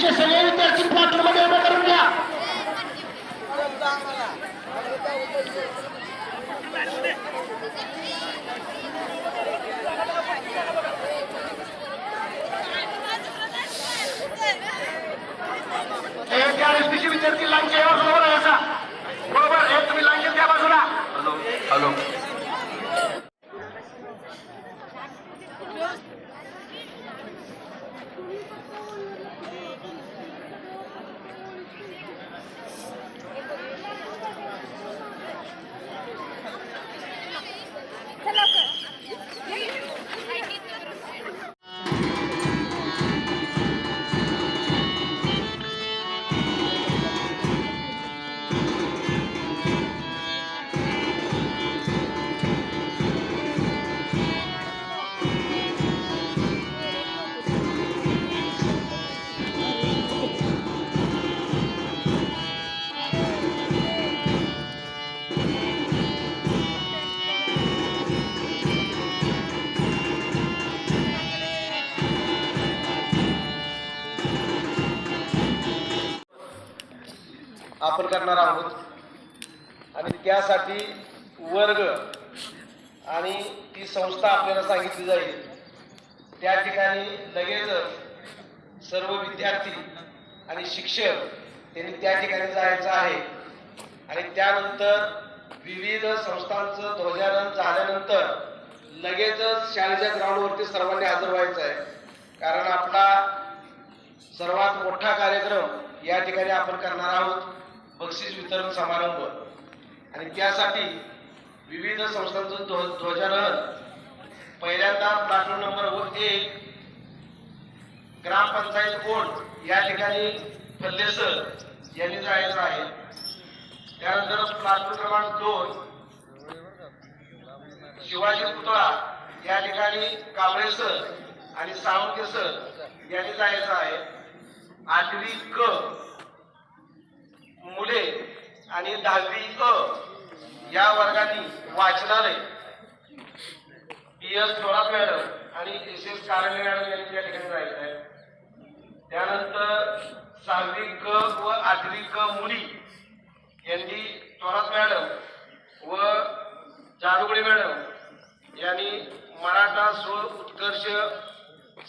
Teacher सहयोग करके plot में करंगे आपण करणार आहोत. आणि त्यासाठी वर्ग आणि ती संस्था आपल्याला सांगितली जाईल. त्या ठिकाणी लगेचच सर्व विद्यार्थी आणि शिक्षक त्यांनी त्या ठिकाणी जायचं आहे. आणि त्यानंतर विविध संस्थांचं ध्वजारोहण झाल्यानंतर लगेचच शाळेच्या ग्राउंडवरती सर्वांनी हजर व्हायचं आहे. कारण आपला सर्वात मोठा कार्यक्रम या ठिकाणी आपण करणार आहोत. बक्षीस वितरण समारंभ. आणि त्यासाठी विविध संस्थांचं ध्व ध्वजारोहण. पहिल्यांदा प्लॅटफॉर्म नंबर एक ग्रामपंचायत कोण या ठिकाणी फल्लेसर यांनी जायचं आहे. त्यानंतर प्लॅटफॉर्म क्रमांक दोन शिवाजी पुतळा या ठिकाणी कांबळे सर आणि सावंके सर यांनी जायचं आहे. आठवी क मुले आणि दहावी अ या वर्गाने वाचनालय. पी एस थोरात मॅडम आणि एस एस कारण मॅडम यांनी या ठिकाणी जायचं आहे त्यानंतर सहावी क व आठवी क मुली यांनी थोरात मॅडम व जाडुगडे मॅडम यांनी मराठा स्व उत्कर्ष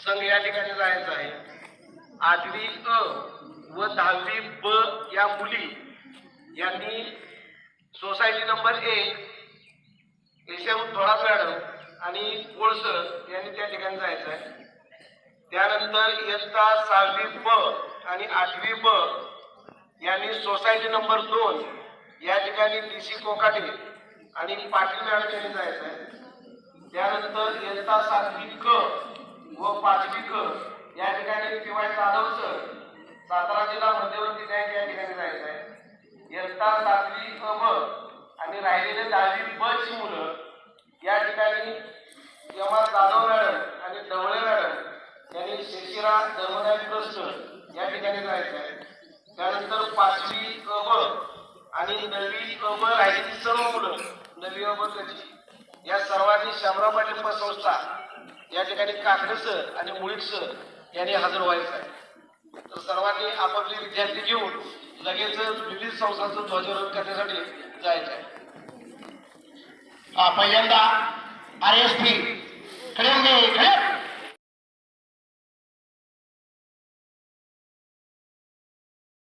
संघ या ठिकाणी जायचं आहे. आठवी अ व दहावी ब या मुली यांनी सोसायटी नंबर एक एशियाहून थोरात मॅडम आणि कोळसर यांनी त्या ठिकाणी जायचं आहे. त्यानंतर इयत्ता सहावी ब आणि आठवी ब यांनी सोसायटी नंबर दोन या ठिकाणी डी सी कोकाटे आणि पाटील मॅडम यांनी जायचं आहे. त्यानंतर इयत्ता सातवी क व पाचवी क या ठिकाणी P Y Jadhav sir Satara जिल्हा मध्यवर्ती बँक या ठिकाणी जायचं आहे. इयत्ता सातवी अ ब आणि राहिलेले दहावी ब ची मुलं. या ठिकाणी एम आर जाधव मॅडम आणि ढवळे मॅडम यांनी शेशिरा धर्मदाय ट्रस्ट या ठिकाणी जायचं आहे त्यानंतर पाचवी अ ब आणि नववी अ ब राहिलेली सर्व मुलं नवी अ ब कची या सर्वांनी शामराव पाटील संस्था या ठिकाणी काकडे सर आणि मुळीक सर यांनी हजर व्हायचं आहे. तर सर्वांनी आपापले विद्यार्थी घेऊन लगेच विविध संस्थांचं ध्वजारोहण करण्यासाठी जायचं आहे पहिल्यांदा आर एस पी खडे खडे!